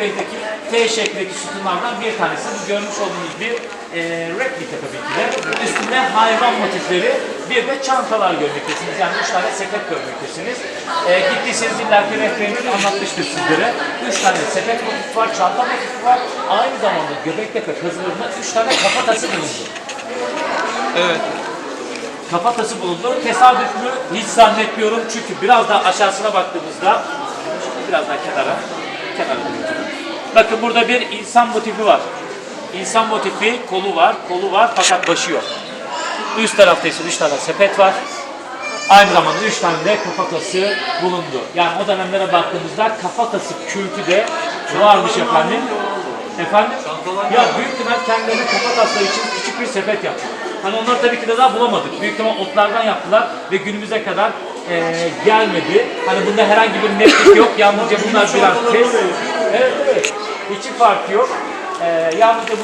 Bey'deki T şeklindeki sütunlardan bir tanesi. Bu görmüş olduğunuz bir e, replika tabii ki de. Üstünde hayvan motifleri, bir de çantalar görmektesiniz. Yani üç tane sepet görmektesiniz. E, gittiyseniz illaki rehberimiz anlatmıştır sizlere. Üç tane sepet motifi var, çanta motifi var. Aynı zamanda Göbektepe kazılarında üç tane kafatası bulundu. Evet. kafatası bulundu. Tesadüf mü? Hiç zannetmiyorum. Çünkü biraz daha aşağısına baktığımızda biraz daha kenara kenara. Bakın burada bir insan motifi var. İnsan motifi kolu var, kolu var fakat başı yok. Üst tarafta ise üç tane sepet var. Aynı zamanda üç tane de kafatası bulundu. Yani o dönemlere baktığımızda kafatası kültü de varmış efendim. Efendim? Ya büyük ihtimal kendilerine kafatasları için küçük bir sepet yaptılar. Hani onlar tabii ki de daha bulamadık. Büyük ihtimal otlardan yaptılar ve günümüze kadar eee, gelmedi. Hani bunda herhangi bir netlik yok. Yalnızca bunlar biraz test. Farkı yok. Eee yalnızca bu